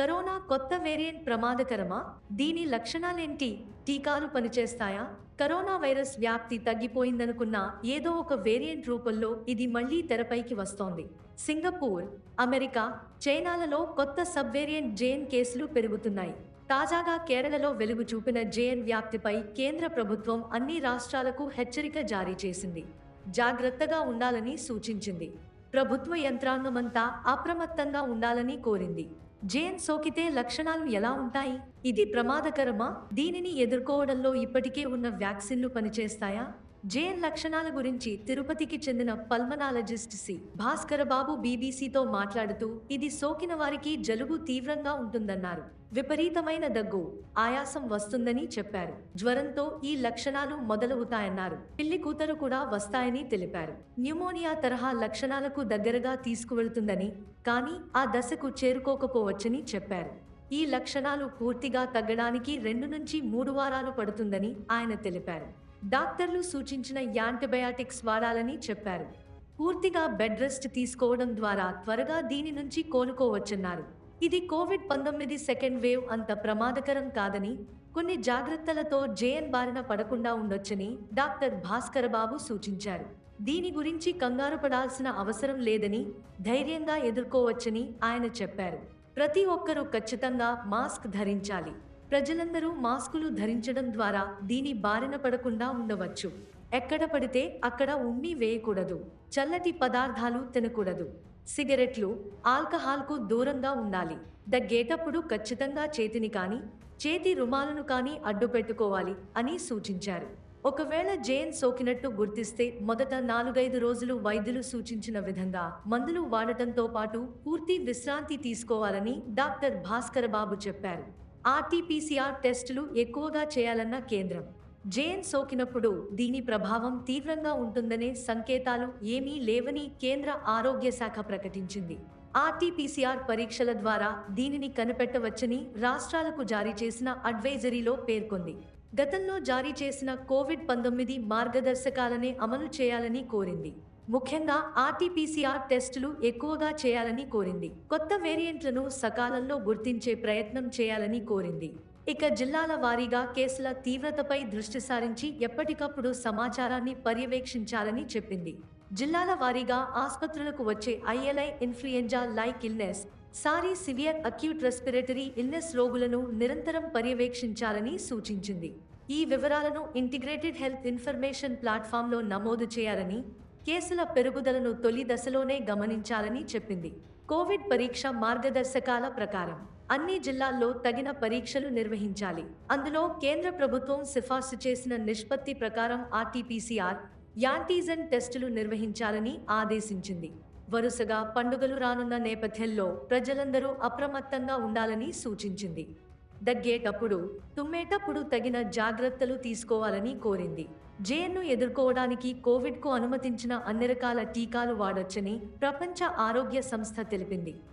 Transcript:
Corona కొత్త variant ప్రమాదకరమా? దీని లక్షణాలేంటి? టీకాలు పనిచేస్తాయా? కరోనా వైరస్ వ్యాప్తి తగ్గిపోయిందనుకున్నా ఏదో ఒక వేరియంట్ రూపంలో ఇది మళ్ళీ తెరపైకి వస్తోంది. సింగపూర్ అమెరికా చైనాలలో కొత్త సబ్ వేరియంట్ జేఎన్ కేసులు పెరుగుతున్నాయి. తాజాగా కేరళలో వెలుగు చూపిన జేఎన్ వ్యాప్తిపై కేంద్ర ప్రభుత్వం అన్ని రాష్ట్రాలకు హెచ్చరిక జారీ చేసింది. జాగ్రత్తగా ఉండాలని సూచించింది. ప్రభుత్వ యంత్రాంగమంతా అప్రమత్తంగా ఉండాలని కోరింది. జేన్ సోకితే లక్షణాలు ఎలా ఉంటాయి? ఇది ప్రమాదకరమా? దీనిని ఎదుర్కోవడంలో ఇప్పటికే ఉన్న వ్యాక్సిన్లు పనిచేస్తాయా? జేఎన్ లక్షణాల గురించి తిరుపతికి చెందిన పల్మనాలజిస్ట్ సి. భాస్కర బాబు బీబీసీతో మాట్లాడుతూ ఇది సోకిన వారికి జలుబు తీవ్రంగా ఉంటుందన్నారు. విపరీతమైన దగ్గు ఆయాసం వస్తుందని చెప్పారు. జ్వరంతో ఈ లక్షణాలు మొదలవుతాయన్నారు. పిల్లి కూతరు కూడా వస్తాయని తెలిపారు. న్యూమోనియా తరహా లక్షణాలకు దగ్గరగా తీసుకువెళ్తుందని కానీ ఆ దశకు చేరుకోకపోవచ్చని చెప్పారు. ఈ లక్షణాలు పూర్తిగా తగ్గడానికి రెండు నుంచి మూడు వారాలు పడుతుందని ఆయన తెలిపారు. డాక్టర్లు సూచించిన యాంటీబయాటిక్స్ వాడాలని చెప్పారు. పూర్తిగా బెడ్ రెస్ట్ తీసుకోవడం ద్వారా త్వరగా దీని నుంచి కోలుకోవచ్చన్నారు. ఇది కోవిడ్ పంతొమ్మిది సెకండ్ వేవ్ అంత ప్రమాదకరం కాదని కొన్ని జాగ్రత్తలతో జేఎన్ బారిన పడకుండా ఉండొచ్చని డాక్టర్ భాస్కర్ బాబు సూచించారు. దీని గురించి కంగారు పడాల్సిన అవసరం లేదని ధైర్యంగా ఎదుర్కోవచ్చని ఆయన చెప్పారు. ప్రతి ఒక్కరూ ఖచ్చితంగా మాస్క్ ధరించాలి. ప్రజలందరూ మాస్కులు ధరించడం ద్వారా దీని బారిన పడకుండా ఉండవచ్చు. ఎక్కడ పడితే అక్కడ ఉమ్మి వేయకూడదు. చల్లటి పదార్థాలు తినకూడదు. సిగరెట్లు ఆల్కహాల్కు దూరంగా ఉండాలి. దగ్గేటప్పుడు ఖచ్చితంగా చేతిని కానీ చేతి రుమాలను కానీ అడ్డుపెట్టుకోవాలి అని సూచించారు. ఒకవేళ జేన్ సోకినట్టు గుర్తిస్తే మొదట నాలుగైదు రోజులు వైద్యులు సూచించిన విధంగా మందులు వాడటంతో పాటు పూర్తి విశ్రాంతి తీసుకోవాలని డాక్టర్ భాస్కర్ బాబు చెప్పారు. ఆర్టీపీసీఆర్ టెస్టులు ఎక్కువగా చేయాలన్న కేంద్రం. జేఎన్ సోకినప్పుడు దీని ప్రభావం తీవ్రంగా ఉంటుందనే సంకేతాలు ఏమీ లేవని కేంద్ర ఆరోగ్య శాఖ ప్రకటించింది. ఆర్టీపీసీఆర్ పరీక్షల ద్వారా దీనిని కనిపెట్టవచ్చని రాష్ట్రాలకు జారీ చేసిన అడ్వైజరీలో పేర్కొంది. గతంలో జారీ చేసిన కోవిడ్ పంతొమ్మిది మార్గదర్శకాలనే అమలు చేయాలని కోరింది. ముఖ్యంగా ఆర్టీపీసీఆర్ టెస్టులు ఎక్కువగా చేయాలని కోరింది. కొత్త వేరియంట్లను సకాలంలో గుర్తించే ప్రయత్నం చేయాలని కోరింది. ఇక జిల్లాల వారీగా కేసుల తీవ్రతపై దృష్టి సారించి ఎప్పటికప్పుడు సమాచారాన్ని పర్యవేక్షించాలని చెప్పింది. జిల్లాల వారీగా ఆసుపత్రులకు వచ్చే ILI influenza like illness sorry severe acute respiratory illness రోగులను నిరంతరం పర్యవేక్షించాలని సూచించింది. ఈ వివరాలను ఇంటిగ్రేటెడ్ హెల్త్ ఇన్ఫర్మేషన్ ప్లాట్ఫామ్లో నమోదు చేయాలని కేసుల పెరుగుదలను తొలి దశలోనే గమనించాలని చెప్పింది. కోవిడ్ పరీక్ష మార్గదర్శకాల ప్రకారం అన్ని జిల్లాల్లో తగిన పరీక్షలు నిర్వహించాలి. అందులో కేంద్ర ప్రభుత్వం సిఫార్సు చేసిన నిష్పత్తి ప్రకారం ఆర్టీపీసీఆర్ యాంటీజెన్ టెస్టులు నిర్వహించాలని ఆదేశించింది. వరుసగా పండుగలు రానున్న నేపథ్యంలో ప్రజలందరూ అప్రమత్తంగా ఉండాలని సూచించింది. దగ్గేటప్పుడు తుమ్మేటప్పుడు తగిన జాగ్రత్తలు తీసుకోవాలని కోరింది. జేఎన్ను ఎదుర్కోవడానికి కోవిడ్కు అనుమతించిన అన్ని రకాల టీకాలు వాడొచ్చని ప్రపంచ ఆరోగ్య సంస్థ తెలిపింది.